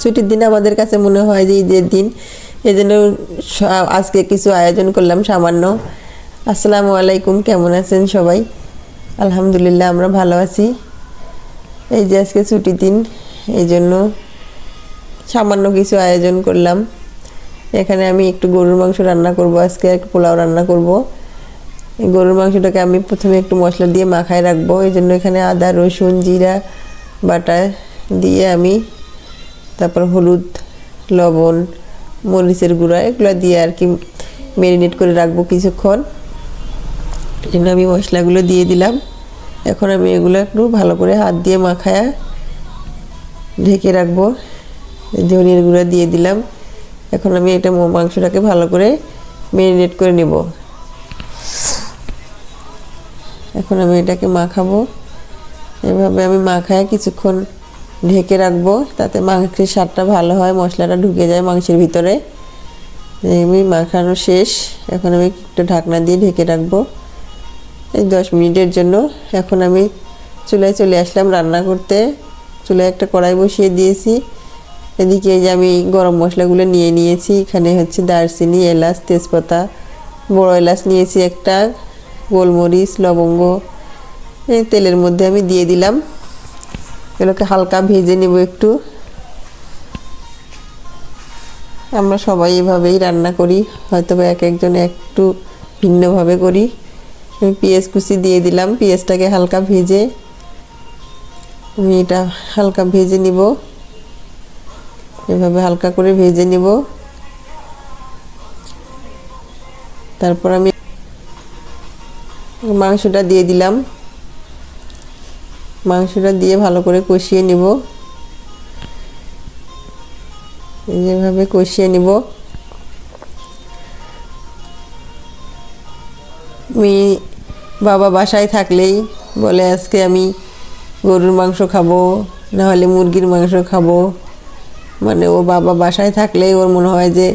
ছুটির দিন আমাদের কাছে মনে হয় যে ঈদের দিন। এই জন্য আজকে কিছু আয়োজন করলাম সামান্য। আসসালামু আলাইকুম, কেমন আছেন সবাই? আলহামদুলিল্লাহ, আমরা ভালো আছি। এই যে আজকে ছুটির দিন এই জন্য সামান্য কিছু আয়োজন করলাম। এখানে আমি একটু গরুর মাংস রান্না করব, আজকে একটু পোলাও রান্না করব। এই গরুর মাংসটাকে আমি প্রথমে একটু মশলা দিয়ে মাখায় রাখব। এই জন্য এখানে আদা, রসুন, জিরা, বাটা দিয়ে আমি তারপর হলুদ, লবণ, মরিচের গুঁড়া, এগুলো দিয়ে আর কি ম্যারিনেট করে রাখব কিছুক্ষণ। জন্য আমি মশলাগুলো দিয়ে দিলাম। এখন আমি এগুলো একটু ভালো করে হাত দিয়ে মাখায়া ঢেকে রাখব। ধনিয়ার গুঁড়া দিয়ে দিলাম। এখন আমি এটা মাংসটাকে ভালো করে ম্যারিনেট করে নেব। এখন আমি এটাকে মাখাবো। এভাবে আমি মাখায় কিছুক্ষণ ঢেকে রাখব, তাতে মাংসের স্বাদটা ভালো হয়, মশলাটা ঢুকে যায় মাংসের ভিতরে। আমি মাখানো শেষ। এখন আমি একটু ঢাকনা দিয়ে ঢেকে রাখব। এই দশ মিনিটের জন্য। এখন আমি চুলায় চলে আসলাম রান্না করতে। চুলায় একটা কড়াই বসিয়ে দিয়েছি। এদিকে যে আমি গরম মশলাগুলো নিয়ে নিয়েছি। এখানে হচ্ছে দারচিনি, এলাচ, তেজপাতা, বড় এলাচ নিয়েছি একটা, গোলমরিচ, লবঙ্গ। এই তেলের মধ্যে আমি দিয়ে দিলাম। এগুলোকে হালকা ভেজে নেব একটু। আমরা সবাই এভাবেই রান্না করি হয়তো বা এক একজন একটু ভিন্নভাবে করি। আমি পেঁয়াজ কুচি দিয়ে দিলাম, পেঁয়াজটাকে হালকা ভেজে আমি এটা হালকা ভেজে নিব। এভাবে হালকা করে ভেজে নিব। তারপর আমি মাংসটা দিয়ে দিলাম। মাংসটা দিয়ে ভালো করে কষিয়ে নিব। যেভাবে কষিয়ে নিব। আমি বাবা বাসায় থাকলেই বলে, আজকে আমি গরুর মাংস খাব নাহলে মুরগির মাংস খাব। মানে ও বাবা বাসায় থাকলেই ওর মনে হয় যে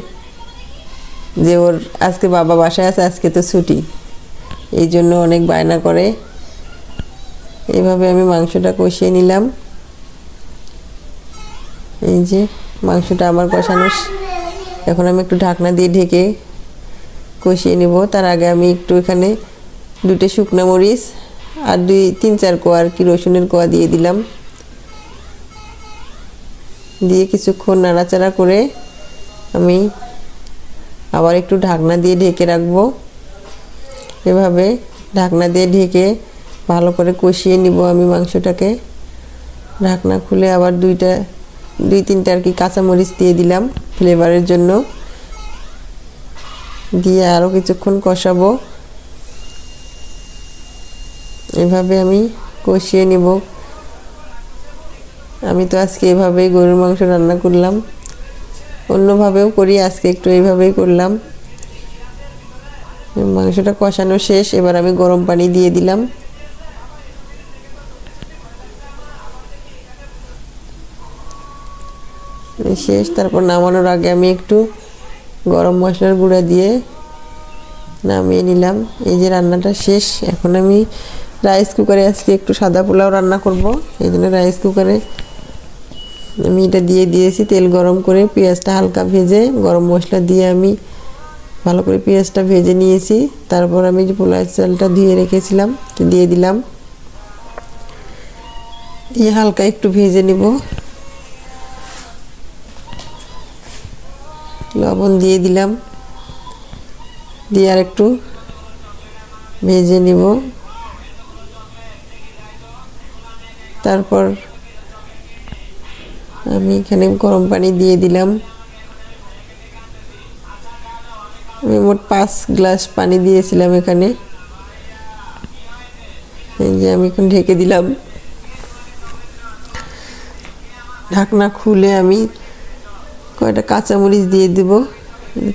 যে ওর আজকে বাবা বাসায় আছে, আজকে তো ছুটি। এই জন্য অনেক বায়না করে। এইভাবে আমি মাংসটা কষিয়ে নিলাম। এই যে মাংসটা আমার কষানো এখন আমি একটু ঢাকনা দিয়ে ঢেকে কষিয়ে নিব। তার আগে আমি একটু এখানে দুটো শুকনো মরিচ আর দুই, তিন, চার কোয়া আর কি রসুনের কোয়া দিয়ে দিলাম। দিয়ে কিছুক্ষণ নাড়াচাড়া করে আমি আবার একটু ঢাকনা দিয়ে ঢেকে রাখব। এভাবে ঢাকনা দিয়ে ঢেকে ভালো করে কষিয়ে নিব আমি মাংসটাকে। ঢাকনা খুলে আবার দুইটা, দুই তিনটা আর কি কাঁচামরিচ দিয়ে দিলাম ফ্লেভারের জন্য। দিয়ে আরও কিছুক্ষণ কষাবো। এভাবে আমি কষিয়ে নিব। আমি তো আজকে এভাবেই গরুর মাংস রান্না করলাম। অন্যভাবেও করি, আজকে একটু এইভাবেই করলাম। মাংসটা কষানো শেষ, এবার আমি গরম পানি দিয়ে দিলাম। শেষ, তারপর নামানোর আগে আমি একটু গরম মশলার গুঁড়া দিয়ে নামিয়ে নিলাম। এই যে রান্নাটা শেষ, এখন আমি রাইস কুকারে আজকে একটু সাদা পোলাও রান্না করব। এই জন্য রাইস কুকারে আমি এটা দিয়ে দিয়েছি, তেল গরম করে পেঁয়াজটা হালকা ভেজে, গরম মশলা দিয়ে আমি ভালো করে পেঁয়াজটা ভেজে নিয়েছি। তারপর আমি যে পোলাও চালটা ধুয়ে রেখেছিলাম দিয়ে দিলাম। দিয়ে হালকা একটু ভেজে নিব। লবণ দিয়ে দিলাম। দিয়ে আর একটু ভেজে নিব। তারপর আমি এখানে গরম পানি দিয়ে দিলাম। আমি মোট পাঁচ গ্লাস পানি দিয়েছিলাম এখানে। যে আমি এখন ঢেকে দিলাম। ঢাকনা খুলে আমি কয়টা কাঁচামরিচ দিয়ে দেব।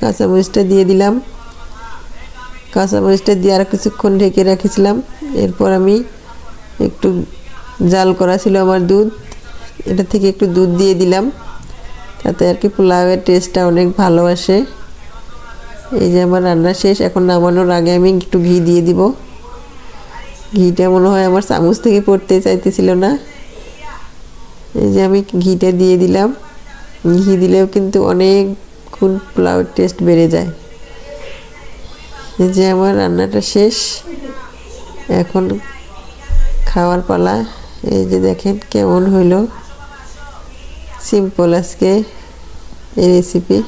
কাঁচামরিচটা দিয়ে দিলাম। কাঁচামরিচটা দিয়ে আর কিছুক্ষণ ঢেকে রেখেছিলাম। এরপর আমি একটু জাল করা ছিল আমার দুধ। এটা থেকে একটু দুধ দিয়ে দিলাম। তাতে আর কি পোলাওয়ের টেস্টটা অনেক ভালো আসে। এই যে আমার রান্না শেষ, এখন নামানোর আগে আমি একটু ঘি দিয়ে দিব। ঘিটা মনে হয় আমার চামচ থেকে পড়তে চাইতেছিল না। এই যে আমি ঘিটা দিয়ে দিলাম। ঘি দিলেও কিন্তু অনেক গুণ পোলাওয়ের টেস্ট বেড়ে যায়। এই যে আমার রান্নাটা শেষ। এখন খাওয়ার পালা। এই যে দেখেন কেমন হইল। সিম্পল আজকে এই রেসিপি